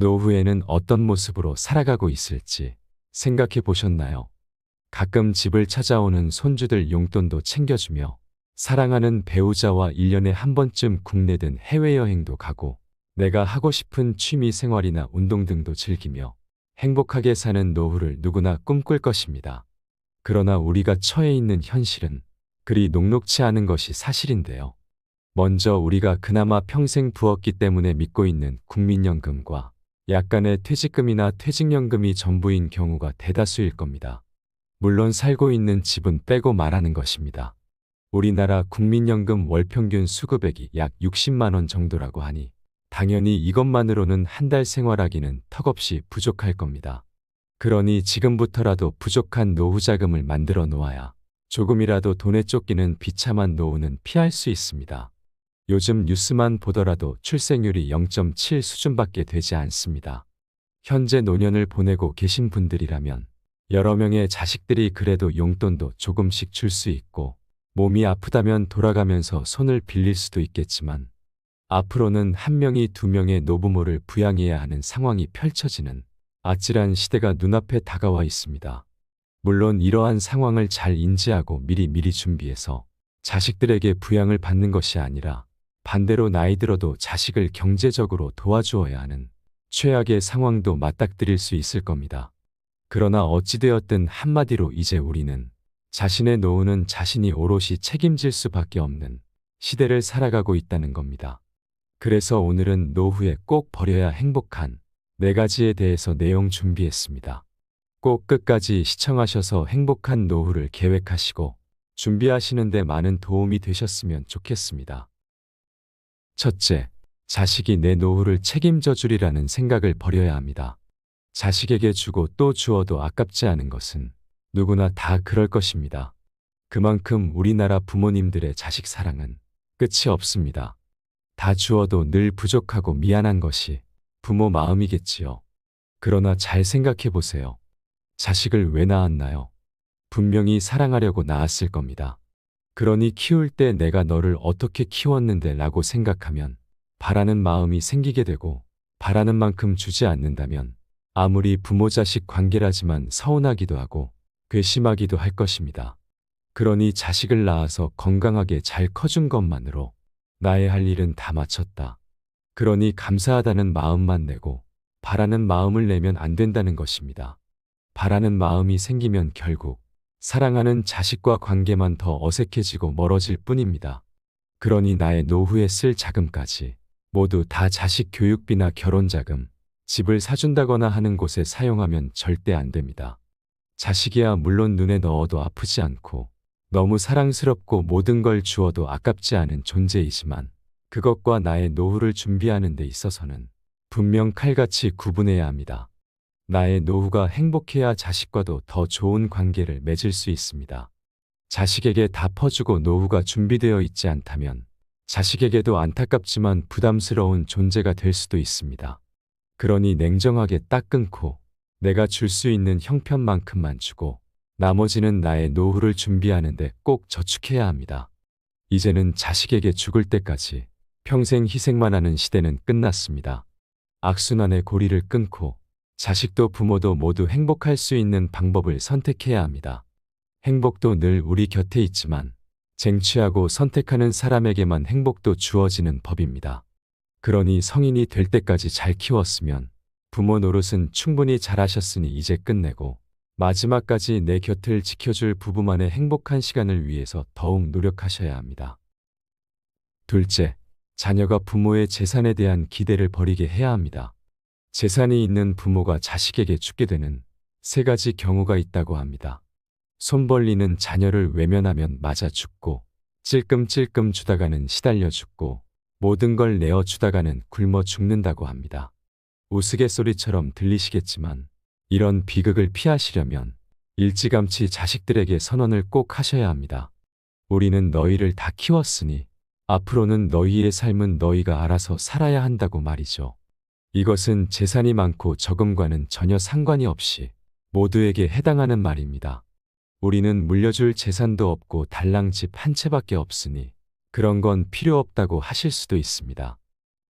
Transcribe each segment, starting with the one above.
노후에는 어떤 모습으로 살아가고 있을지 생각해 보셨나요? 가끔 집을 찾아오는 손주들 용돈도 챙겨주며 사랑하는 배우자와 1년에 한 번쯤 국내든 해외여행도 가고 내가 하고 싶은 취미 생활이나 운동 등도 즐기며 행복하게 사는 노후를 누구나 꿈꿀 것입니다. 그러나 우리가 처해 있는 현실은 그리 녹록치 않은 것이 사실인데요. 먼저 우리가 그나마 평생 부었기 때문에 믿고 있는 국민연금과 약간의 퇴직금이나 퇴직연금이 전부인 경우가 대다수일 겁니다. 물론 살고 있는 집은 빼고 말하는 것입니다. 우리나라 국민연금 월평균 수급액이 약 60만 원 정도라고 하니 당연히 이것만으로는 한 달 생활하기는 턱없이 부족할 겁니다. 그러니 지금부터라도 부족한 노후 자금을 만들어 놓아야 조금이라도 돈에 쫓기는 비참한 노후는 피할 수 있습니다. 요즘 뉴스만 보더라도 출생률이 0.7 수준밖에 되지 않습니다. 현재 노년을 보내고 계신 분들이라면 여러 명의 자식들이 그래도 용돈도 조금씩 줄 수 있고 몸이 아프다면 돌아가면서 손을 빌릴 수도 있겠지만 앞으로는 한 명이 두 명의 노부모를 부양해야 하는 상황이 펼쳐지는 아찔한 시대가 눈앞에 다가와 있습니다. 물론 이러한 상황을 잘 인지하고 미리 미리 준비해서 자식들에게 부양을 받는 것이 아니라 반대로 나이 들어도 자식을 경제적으로 도와주어야 하는 최악의 상황도 맞닥뜨릴 수 있을 겁니다. 그러나 어찌되었든 한마디로 이제 우리는 자신의 노후는 자신이 오롯이 책임질 수밖에 없는 시대를 살아가고 있다는 겁니다. 그래서 오늘은 노후에 꼭 버려야 행복한 네 가지에 대해서 내용 준비했습니다. 꼭 끝까지 시청하셔서 행복한 노후를 계획하시고 준비하시는데 많은 도움이 되셨으면 좋겠습니다. 첫째, 자식이 내 노후를 책임져 주리라는 생각을 버려야 합니다. 자식에게 주고 또 주어도 아깝지 않은 것은 누구나 다 그럴 것입니다. 그만큼 우리나라 부모님들의 자식 사랑은 끝이 없습니다. 다 주어도 늘 부족하고 미안한 것이 부모 마음이겠지요. 그러나 잘 생각해 보세요. 자식을 왜 낳았나요? 분명히 사랑하려고 낳았을 겁니다. 그러니 키울 때 내가 너를 어떻게 키웠는데 라고 생각하면 바라는 마음이 생기게 되고 바라는 만큼 주지 않는다면 아무리 부모 자식 관계라지만 서운하기도 하고 괘씸하기도 할 것입니다. 그러니 자식을 낳아서 건강하게 잘 커준 것만으로 나의 할 일은 다 마쳤다. 그러니 감사하다는 마음만 내고 바라는 마음을 내면 안 된다는 것입니다. 바라는 마음이 생기면 결국 사랑하는 자식과 관계만 더 어색해지고 멀어질 뿐입니다. 그러니 나의 노후에 쓸 자금까지 모두 다 자식 교육비나 결혼 자금, 집을 사준다거나 하는 곳에 사용하면 절대 안 됩니다. 자식이야 물론 눈에 넣어도 아프지 않고 너무 사랑스럽고 모든 걸 주어도 아깝지 않은 존재이지만 그것과 나의 노후를 준비하는 데 있어서는 분명 칼같이 구분해야 합니다. 나의 노후가 행복해야 자식과도 더 좋은 관계를 맺을 수 있습니다. 자식에게 다 퍼주고 노후가 준비되어 있지 않다면 자식에게도 안타깝지만 부담스러운 존재가 될 수도 있습니다. 그러니 냉정하게 딱 끊고 내가 줄 수 있는 형편만큼만 주고 나머지는 나의 노후를 준비하는데 꼭 저축해야 합니다. 이제는 자식에게 죽을 때까지 평생 희생만 하는 시대는 끝났습니다. 악순환의 고리를 끊고 자식도 부모도 모두 행복할 수 있는 방법을 선택해야 합니다. 행복도 늘 우리 곁에 있지만 쟁취하고 선택하는 사람에게만 행복도 주어지는 법입니다. 그러니 성인이 될 때까지 잘 키웠으면 부모 노릇은 충분히 잘하셨으니 이제 끝내고 마지막까지 내 곁을 지켜줄 부부만의 행복한 시간을 위해서 더욱 노력하셔야 합니다. 둘째, 자녀가 부모의 재산에 대한 기대를 버리게 해야 합니다. 재산이 있는 부모가 자식에게 죽게 되는 세 가지 경우가 있다고 합니다. 손 벌리는 자녀를 외면하면 맞아 죽고, 찔끔찔끔 주다가는 시달려 죽고, 모든 걸 내어 주다가는 굶어 죽는다고 합니다. 우스갯소리처럼 들리시겠지만 이런 비극을 피하시려면 일찌감치 자식들에게 선언을 꼭 하셔야 합니다. 우리는 너희를 다 키웠으니 앞으로는 너희의 삶은 너희가 알아서 살아야 한다고 말이죠. 이것은 재산이 많고 적음과는 전혀 상관이 없이 모두에게 해당하는 말입니다. 우리는 물려줄 재산도 없고 달랑 집 한 채밖에 없으니 그런 건 필요 없다고 하실 수도 있습니다.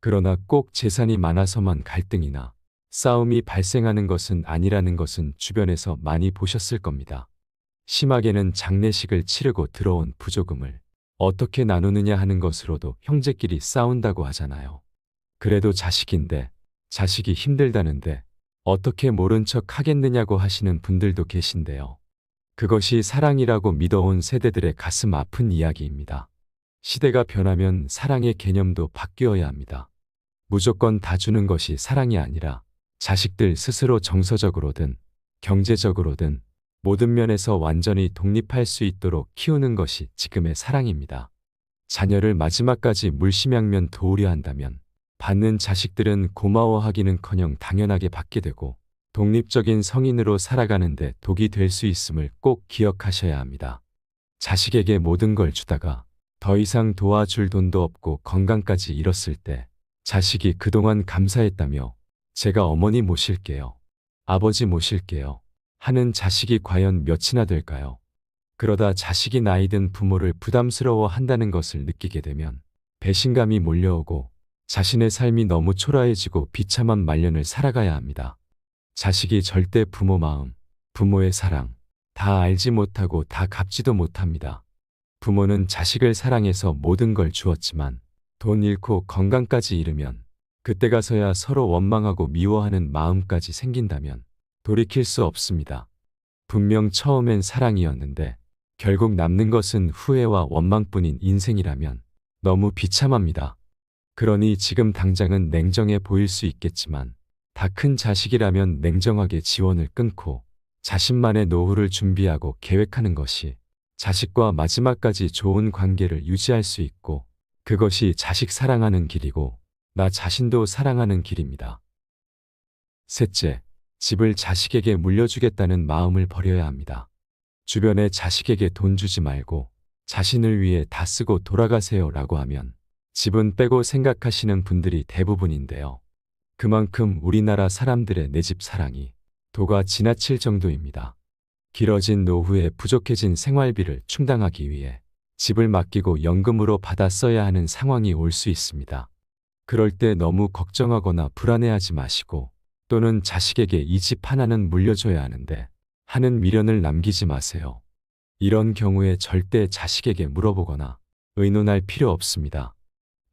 그러나 꼭 재산이 많아서만 갈등이나 싸움이 발생하는 것은 아니라는 것은 주변에서 많이 보셨을 겁니다. 심하게는 장례식을 치르고 들어온 부조금을 어떻게 나누느냐 하는 것으로도 형제끼리 싸운다고 하잖아요. 그래도 자식인데 자식이 힘들다는데 어떻게 모른 척 하겠느냐고 하시는 분들도 계신데요. 그것이 사랑이라고 믿어온 세대들의 가슴 아픈 이야기입니다. 시대가 변하면 사랑의 개념도 바뀌어야 합니다. 무조건 다 주는 것이 사랑이 아니라 자식들 스스로 정서적으로든 경제적으로든 모든 면에서 완전히 독립할 수 있도록 키우는 것이 지금의 사랑입니다. 자녀를 마지막까지 물심양면 도우려 한다면 받는 자식들은 고마워하기는커녕 당연하게 받게 되고 독립적인 성인으로 살아가는데 독이 될 수 있음을 꼭 기억하셔야 합니다. 자식에게 모든 걸 주다가 더 이상 도와줄 돈도 없고 건강까지 잃었을 때 자식이 그동안 감사했다며 제가 어머니 모실게요. 아버지 모실게요. 하는 자식이 과연 몇이나 될까요? 그러다 자식이 나이든 부모를 부담스러워 한다는 것을 느끼게 되면 배신감이 몰려오고 자신의 삶이 너무 초라해지고 비참한 말년을 살아가야 합니다. 자식이 절대 부모 마음, 부모의 사랑, 다 알지 못하고 다 갚지도 못합니다. 부모는 자식을 사랑해서 모든 걸 주었지만 돈 잃고 건강까지 잃으면 그때 가서야 서로 원망하고 미워하는 마음까지 생긴다면 돌이킬 수 없습니다. 분명 처음엔 사랑이었는데 결국 남는 것은 후회와 원망뿐인 인생이라면 너무 비참합니다. 그러니 지금 당장은 냉정해 보일 수 있겠지만 다 큰 자식이라면 냉정하게 지원을 끊고 자신만의 노후를 준비하고 계획하는 것이 자식과 마지막까지 좋은 관계를 유지할 수 있고 그것이 자식 사랑하는 길이고 나 자신도 사랑하는 길입니다. 셋째, 집을 자식에게 물려주겠다는 마음을 버려야 합니다. 주변에 자식에게 돈 주지 말고 자신을 위해 다 쓰고 돌아가세요 라고 하면 집은 빼고 생각하시는 분들이 대부분인데요. 그만큼 우리나라 사람들의 내 집 사랑이 도가 지나칠 정도입니다. 길어진 노후에 부족해진 생활비를 충당하기 위해 집을 맡기고 연금으로 받아 써야 하는 상황이 올 수 있습니다. 그럴 때 너무 걱정하거나 불안해하지 마시고 또는 자식에게 이 집 하나는 물려줘야 하는데 하는 미련을 남기지 마세요. 이런 경우에 절대 자식에게 물어보거나 의논할 필요 없습니다.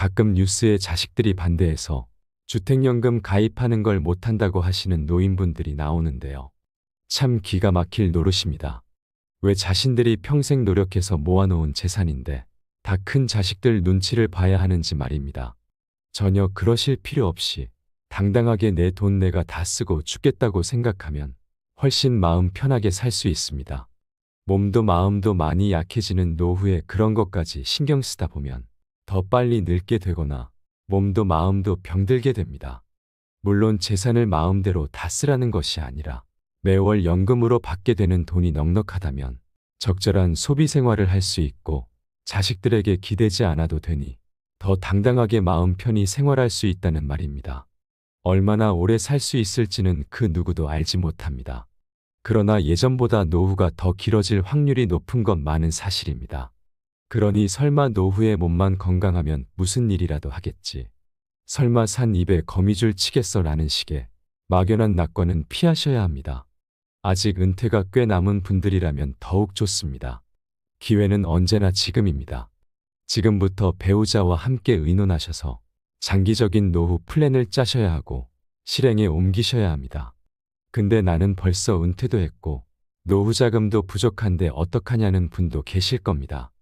가끔 뉴스에 자식들이 반대해서 주택연금 가입하는 걸 못한다고 하시는 노인분들이 나오는데요. 참 기가 막힐 노릇입니다. 왜 자신들이 평생 노력해서 모아놓은 재산인데 다 큰 자식들 눈치를 봐야 하는지 말입니다. 전혀 그러실 필요 없이 당당하게 내 돈 내가 다 쓰고 죽겠다고 생각하면 훨씬 마음 편하게 살 수 있습니다. 몸도 마음도 많이 약해지는 노후에 그런 것까지 신경 쓰다 보면 더 빨리 늙게 되거나 몸도 마음도 병들게 됩니다. 물론 재산을 마음대로 다 쓰라는 것이 아니라 매월 연금으로 받게 되는 돈이 넉넉하다면 적절한 소비 생활을 할 수 있고 자식들에게 기대지 않아도 되니 더 당당하게 마음 편히 생활할 수 있다는 말입니다. 얼마나 오래 살 수 있을지는 그 누구도 알지 못합니다. 그러나 예전보다 노후가 더 길어질 확률이 높은 건 많은 사실입니다. 그러니 설마 노후에 몸만 건강하면 무슨 일이라도 하겠지. 설마 산 입에 거미줄 치겠어 라는 식의 막연한 낙관은 피하셔야 합니다. 아직 은퇴가 꽤 남은 분들이라면 더욱 좋습니다. 기회는 언제나 지금입니다. 지금부터 배우자와 함께 의논하셔서 장기적인 노후 플랜을 짜셔야 하고 실행에 옮기셔야 합니다. 근데 나는 벌써 은퇴도 했고 노후 자금도 부족한데 어떡하냐는 분도 계실 겁니다.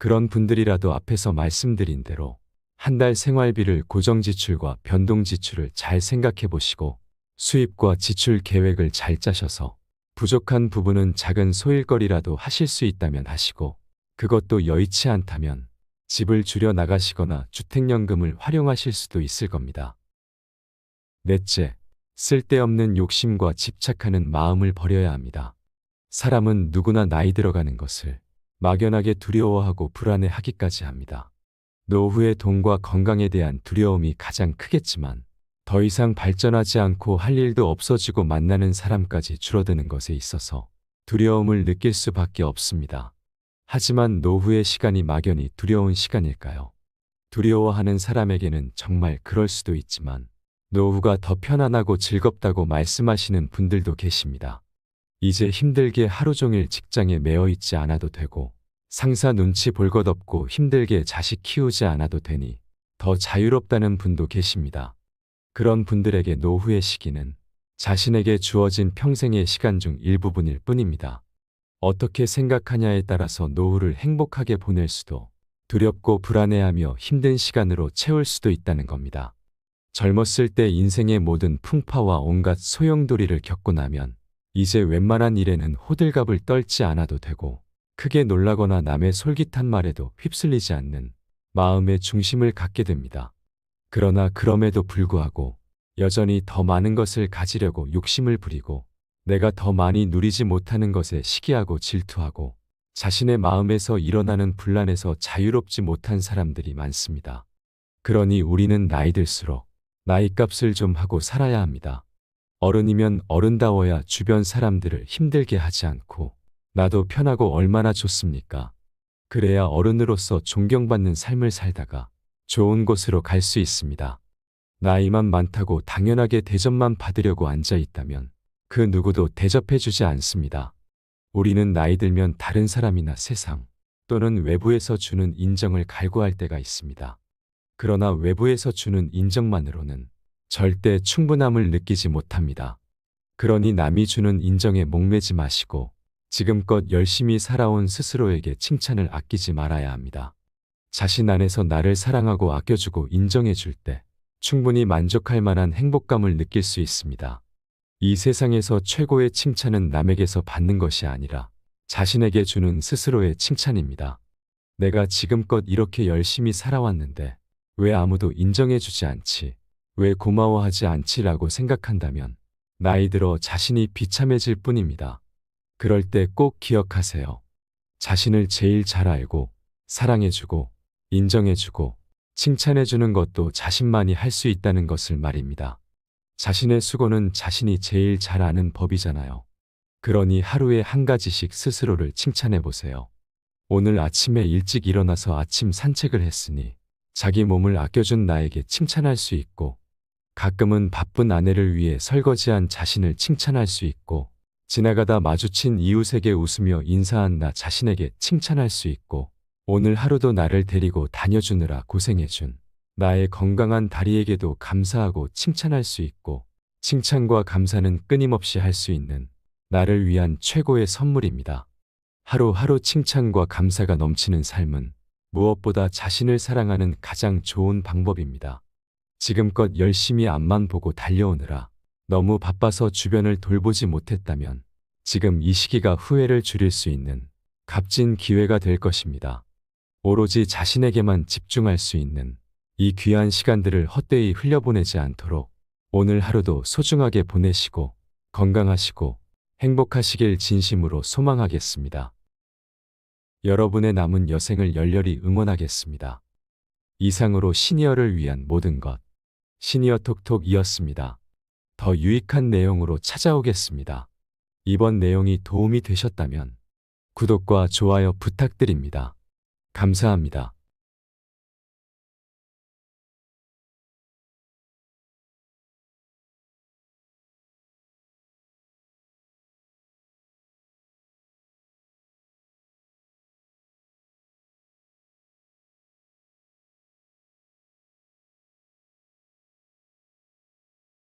그런 분들이라도 앞에서 말씀드린 대로 한 달 생활비를 고정 지출과 변동 지출을 잘 생각해 보시고 수입과 지출 계획을 잘 짜셔서 부족한 부분은 작은 소일거리라도 하실 수 있다면 하시고 그것도 여의치 않다면 집을 줄여 나가시거나 주택연금을 활용하실 수도 있을 겁니다. 넷째, 쓸데없는 욕심과 집착하는 마음을 버려야 합니다. 사람은 누구나 나이 들어가는 것을 막연하게 두려워하고 불안해하기까지 합니다. 노후의 돈과 건강에 대한 두려움이 가장 크겠지만 더 이상 발전하지 않고 할 일도 없어지고 만나는 사람까지 줄어드는 것에 있어서 두려움을 느낄 수밖에 없습니다. 하지만 노후의 시간이 막연히 두려운 시간일까요? 두려워하는 사람에게는 정말 그럴 수도 있지만 노후가 더 편안하고 즐겁다고 말씀하시는 분들도 계십니다. 이제 힘들게 하루 종일 직장에 매어 있지 않아도 되고 상사 눈치 볼 것 없고 힘들게 자식 키우지 않아도 되니 더 자유롭다는 분도 계십니다. 그런 분들에게 노후의 시기는 자신에게 주어진 평생의 시간 중 일부분일 뿐입니다. 어떻게 생각하냐에 따라서 노후를 행복하게 보낼 수도 두렵고 불안해하며 힘든 시간으로 채울 수도 있다는 겁니다. 젊었을 때 인생의 모든 풍파와 온갖 소용돌이를 겪고 나면 이제 웬만한 일에는 호들갑을 떨지 않아도 되고 크게 놀라거나 남의 솔깃한 말에도 휩쓸리지 않는 마음의 중심을 갖게 됩니다. 그러나 그럼에도 불구하고 여전히 더 많은 것을 가지려고 욕심을 부리고 내가 더 많이 누리지 못하는 것에 시기하고 질투하고 자신의 마음에서 일어나는 분란에서 자유롭지 못한 사람들이 많습니다. 그러니 우리는 나이 들수록 나이 값을 좀 하고 살아야 합니다. 어른이면 어른다워야 주변 사람들을 힘들게 하지 않고 나도 편하고 얼마나 좋습니까? 그래야 어른으로서 존경받는 삶을 살다가 좋은 곳으로 갈 수 있습니다. 나이만 많다고 당연하게 대접만 받으려고 앉아 있다면 그 누구도 대접해 주지 않습니다. 우리는 나이 들면 다른 사람이나 세상 또는 외부에서 주는 인정을 갈구할 때가 있습니다. 그러나 외부에서 주는 인정만으로는 절대 충분함을 느끼지 못합니다. 그러니 남이 주는 인정에 목매지 마시고 지금껏 열심히 살아온 스스로에게 칭찬을 아끼지 말아야 합니다. 자신 안에서 나를 사랑하고 아껴주고 인정해 줄 때 충분히 만족할 만한 행복감을 느낄 수 있습니다. 이 세상에서 최고의 칭찬은 남에게서 받는 것이 아니라 자신에게 주는 스스로의 칭찬입니다. 내가 지금껏 이렇게 열심히 살아왔는데 왜 아무도 인정해 주지 않지? 왜 고마워하지 않지라고 생각한다면 나이 들어 자신이 비참해질 뿐입니다. 그럴 때 꼭 기억하세요. 자신을 제일 잘 알고 사랑해주고 인정해주고 칭찬해주는 것도 자신만이 할 수 있다는 것을 말입니다. 자신의 수고는 자신이 제일 잘 아는 법이잖아요. 그러니 하루에 한 가지씩 스스로를 칭찬해 보세요. 오늘 아침에 일찍 일어나서 아침 산책을 했으니 자기 몸을 아껴준 나에게 칭찬할 수 있고 가끔은 바쁜 아내를 위해 설거지한 자신을 칭찬할 수 있고 지나가다 마주친 이웃에게 웃으며 인사한 나 자신에게 칭찬할 수 있고 오늘 하루도 나를 데리고 다녀주느라 고생해준 나의 건강한 다리에게도 감사하고 칭찬할 수 있고 칭찬과 감사는 끊임없이 할 수 있는 나를 위한 최고의 선물입니다. 하루하루 칭찬과 감사가 넘치는 삶은 무엇보다 자신을 사랑하는 가장 좋은 방법입니다. 지금껏 열심히 앞만 보고 달려오느라 너무 바빠서 주변을 돌보지 못했다면 지금 이 시기가 후회를 줄일 수 있는 값진 기회가 될 것입니다. 오로지 자신에게만 집중할 수 있는 이 귀한 시간들을 헛되이 흘려보내지 않도록 오늘 하루도 소중하게 보내시고 건강하시고 행복하시길 진심으로 소망하겠습니다. 여러분의 남은 여생을 열렬히 응원하겠습니다. 이상으로 시니어를 위한 모든 것 시니어 톡톡이었습니다. 더 유익한 내용으로 찾아오겠습니다. 이번 내용이 도움이 되셨다면 구독과 좋아요 부탁드립니다. 감사합니다.